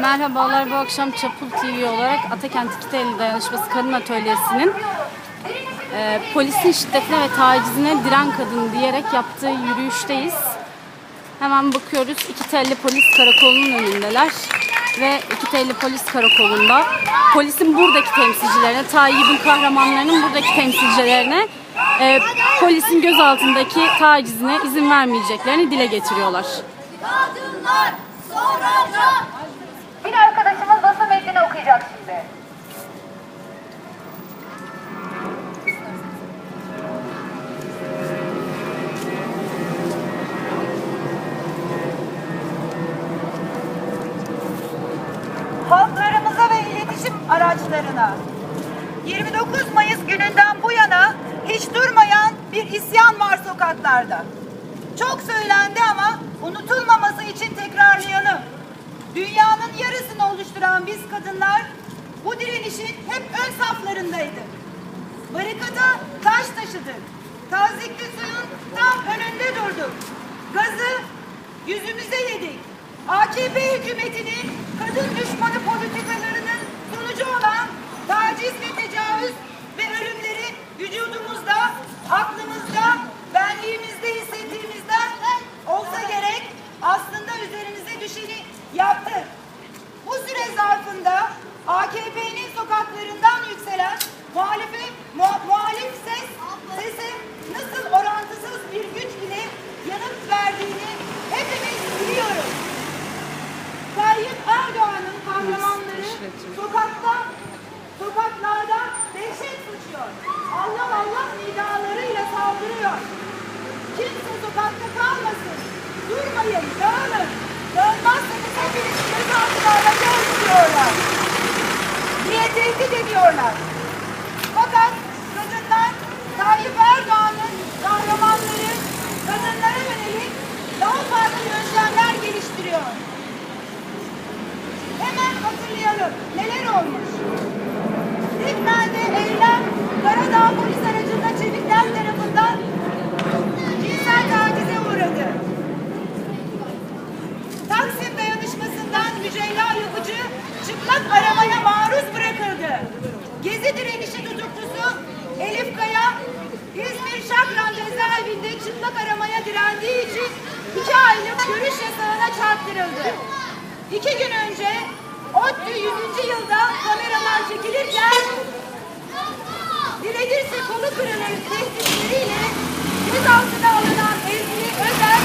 Merhabalar, bu akşam Çapul TV olarak Atakent İkiteli Dayanışması Kadın Atölyesi'nin e, polisin şiddetine ve tacizine diren kadın diyerek yaptığı yürüyüşteyiz. Hemen bakıyoruz, İkiteli Polis Karakolu'nun önündeler ve İkiteli Polis Karakolu'nda polisin buradaki temsilcilerine, Tayyip'in kahramanlarının buradaki temsilcilerine e, polisin gözaltındaki tacizine izin vermeyeceklerini dile getiriyorlar. Kadınlar soracak. Okuyacak şimdi. Halklarımıza ve iletişim araçlarına 29 Mayıs gününden bu yana hiç durmayan bir isyan var sokaklarda. Çok söylendi ama unutulmaması için tekrarlayalım. Dünyanın yarısını oluşturan biz kadınlar bu direnişin hep ön saflarındaydık. Barikata taş taşıdık. Tazikli suyun tam önünde durduk. Gazı yüzümüze yedik. AKP hükümetinin kadın düşmanı politikalarının sonucu olan üzerimize düşeni yaptık. Bu süre zarfında AKP'nin sokaklarından yükselen muhalife, mu- muhalif ses, sesi nasıl orantısız bir güç ile yanıt verdiğini hepimiz biliyoruz. Tayyip Erdoğan'ın kahramanları sokakta, sokaklarda dehşet saçıyor. Allah Allah nidalarıyla saldırıyor. Kimse sokakta kalmasın. Durmayın, dağılın. Dağılmazsanız hepiniz gözaltına alacağız diyorlar. Diye tehdit ediyorlar. Fakat kadınlar Tayyip Erdoğan'ın kahramanları kadınlara yönelik daha farklı yöntemler geliştiriyor. Hemen hatırlayalım neler olmuş. Çıplak aramaya direndiği için iki aylık görüş yasağına çarptırıldı. İki gün önce ODTÜ 100. yılda kameralar çekilirken dilenirse kolu kırılır tehditleriyle gözaltına alınan Ezgi Özer,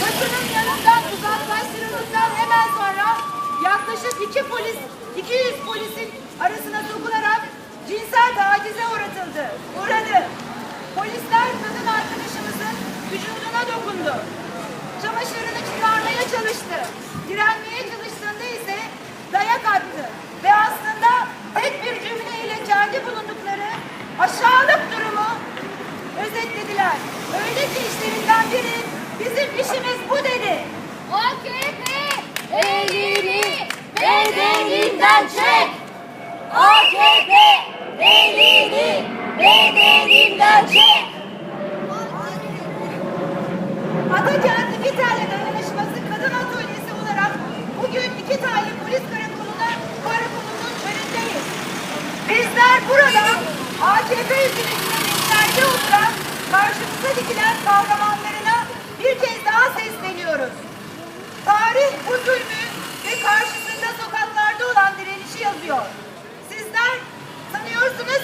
basının yanından uzaklaştırıldıktan hemen sonra yaklaşık iki polis, 200 polisin arasına sokularak cinsel tacize uğratıldı, uğradı. Polisler kadın vücuduna dokundu. Çamaşırını çıkarmaya çalıştı. Direnmeye çalıştığında ise dayak attı. Ve aslında tek bir cümleyle kendi bulundukları aşağılık durumu özetlediler. Öyle ki işlerinden biri bizim işimiz bu dedi. AKP elini bedeninden çek. AKP elini bedeninden çek. Atakent İki Telli Dayanışması Kadın Atölyesi olarak bugün iki Telli Polis Karakolu'na karakolunun önündeyiz. Bizler burada AKP hükümetinin içeride oturan karşımıza dikilen kahramanlarına bir kez daha sesleniyoruz. Tarih bu zulmü ve karşısında sokaklarda olan direnişi yazıyor. Sizler sanıyorsunuz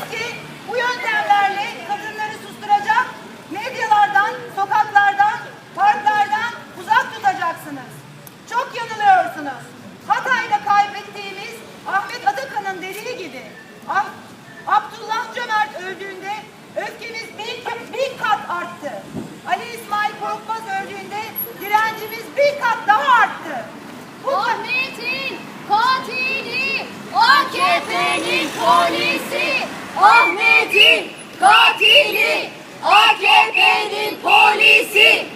AKP'nin polisi. Ahmet'in katili, AKP'nin polisi.